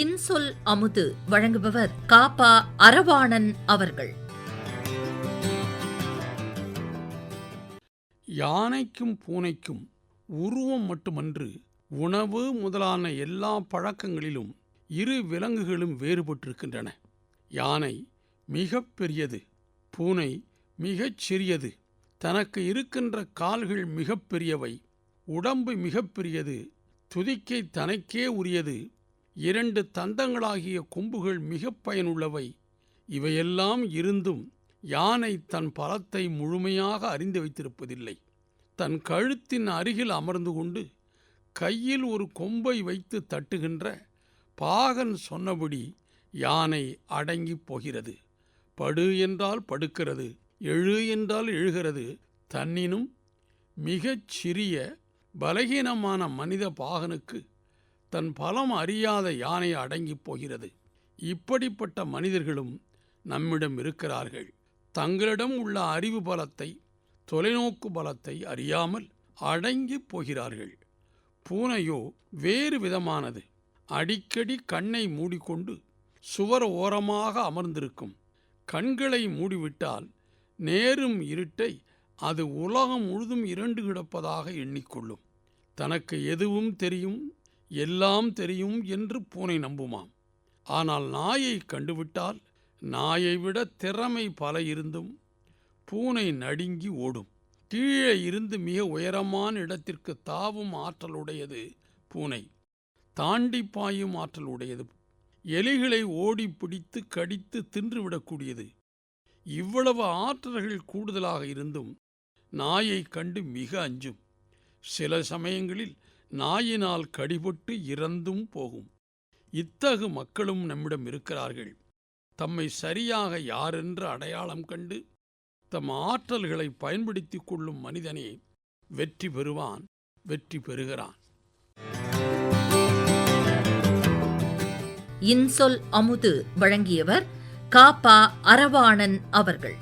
இன்சொல் அமுது வழங்குபவர் காப்பா அரவாணன் அவர்கள். யானைக்கும் பூனைக்கும் உருவம் மட்டுமன்று உணவு முதலான எல்லா பழக்கங்களிலும் இரு விலங்குகளும் வேறுபட்டிருக்கின்றன. யானை மிகப்பெரியது பூனை மிகச் சிறியது தனக்கு இருக்கின்ற கால்கள் மிகப்பெரியவை உடம்பு மிகப்பெரியது துதிக்கை தனக்கே உரியது இரண்டு தந்தங்களாகிய கொம்புகள் மிக பயனுள்ளவை. இவையெல்லாம் இருந்தும் யானை தன் பலத்தை முழுமையாக அறிந்து வைத்திருப்பதில்லை. தன் கழுத்தின் அருகில் அமர்ந்து கொண்டு கையில் ஒரு கொம்பை வைத்து தட்டுகின்ற பாகன் சொன்னபடி யானை அடங்கிப் போகிறது. படு என்றால் படுக்கிறது எழு என்றால் எழுகிறது. தன்னினும் மிகச் சிறிய பலகீனமான மனித பாகனுக்கு தன் பலம் அறியாத யானை அடங்கிப் போகிறது. இப்படிப்பட்ட மனிதர்களும் நம்மிடம் இருக்கிறார்கள். தங்களிடம் உள்ள அறிவு பலத்தை தொலைநோக்கு பலத்தை அறியாமல் அடங்கிப் போகிறார்கள். பூனையோ வேறு விதமானது. அடிக்கடி கண்ணை மூடிக்கொண்டு சுவர் ஓரமாக அமர்ந்திருக்கும். கண்களை மூடிவிட்டால் நேரும் இருட்டை அது உலகம் முழுதும் இரண்டு கிடப்பதாக எண்ணிக்கொள்ளும். தனக்கு எதுவும் தெரியும் எல்லாம் தெரியும் என்று பூனை நம்புமாம். ஆனால் நாயை கண்டுவிட்டால் நாயை விட திறமை பல இருந்தும் பூனை நடுங்கி ஓடும். கீழே இருந்து மிக உயரமான இடத்திற்கு தாவும் ஆற்றலுடையது பூனை. தாண்டி பாயும் ஆற்றல் உடையது எலிகளை ஓடி பிடித்து கடித்து தின்றுவிடக்கூடியது. இவ்வளவு ஆற்றல்கள் கூடுதலாக இருந்தும் நாயை கண்டு மிக அஞ்சும். சில சமயங்களில் நாயினால் கடிபட்டு இறந்தும் போகும். இத்தகு மக்களும் நம்மிடம் இருக்கிறார்கள். தம்மை சரியாக யாரென்று அடையாளம் கண்டு தம் ஆற்றல்களை பயன்படுத்திக் கொள்ளும் மனிதனே வெற்றி பெறுவான் வெற்றி பெறுகிறான். இன்சொல் அமுது வழங்கியவர் காப்பா அரவாணன் அவர்கள்.